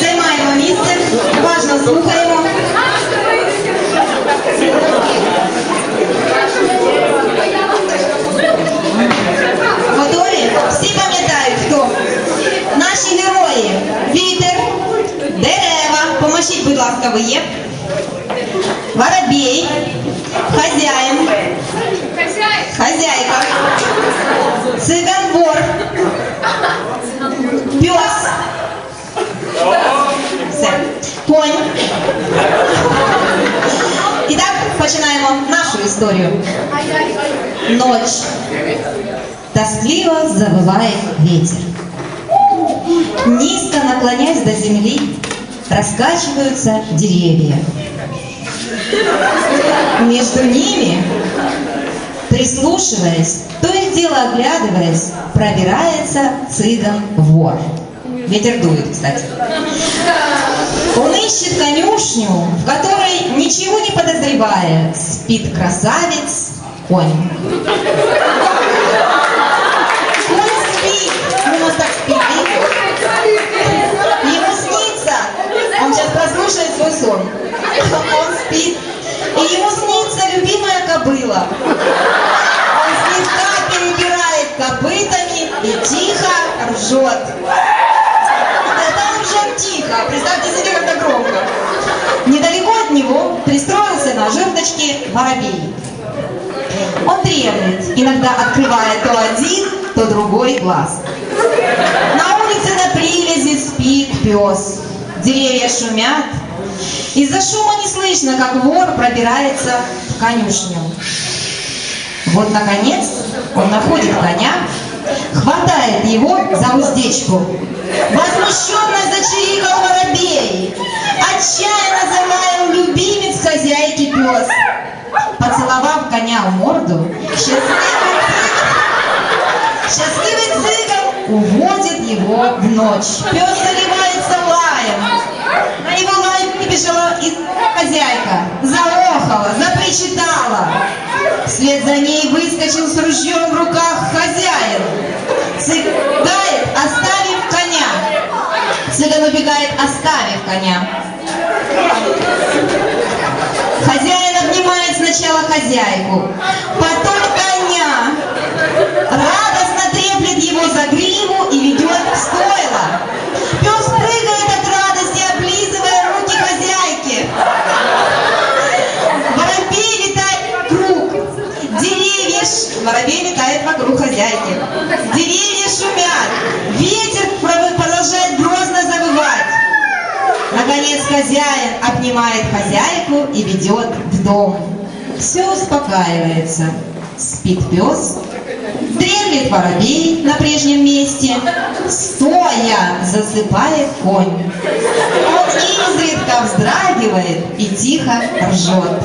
Займаємо місце, уважно слухаємо. Готові? Всі пам'ятають, хто? Наші герої. Вітер, дерева. Поможіть, будь ласка, ви є. Воробей, хазяїн, хазяйка, конь. І так починаємо нашу історію. Ночь. Тоскливо завывает ветер. Низко наклоняясь до земли, раскачиваются деревья. Между ними, прислушиваясь, то и дело оглядываясь, пробирается цыган-вор. Ветер дует, кстати. Он ищет конюшню, в которой, ничего не подозревая, спит красавец конь. Конь спит. Ну, у нас так спит. Ему снится. Он сейчас прослушает свой сон. Он спит. И ему снится любимая кобыла. Он слегка перебирает копытами и тихо ржет. Это он ржет тихо. Представьте себе, как это громко. Недалеко от него пристроился на жердочке воробей. Он дремлет, иногда открывая то один, то другой глаз. На улице на привязи спит пес. Деревья шумят. Из-за шума не слышно, как вор пробирается в конюшню. Вот, наконец, он находит коня, хватает его за уздечку. Возмущенно коня в морду, счастливый счастливый цыган уводит его в ночь. Пес заливается лаем. На его лай выбежала и хозяйка, заохала, запричитала. Вслед за ней выскочил с ружьем в руках хозяин. Цыгает, оставив коня. Цыган убегает, оставив коня. Хозяйку, потом коня. Радостно треплет его за гриву и ведет в стойло. Пес прыгает от радости, облизывая руки хозяйки. Воробей летает вокруг. Деревья... ш- Воробей летает вокруг хозяйки. Деревья шумят. Ветер продолжает грозно завывать. Наконец хозяин обнимает хозяйку и ведет в дом. Все успокаивается. Спит пес, дремлет воробей на прежнем месте, стоя засыпает конь. Он изредка вздрагивает и тихо ржет.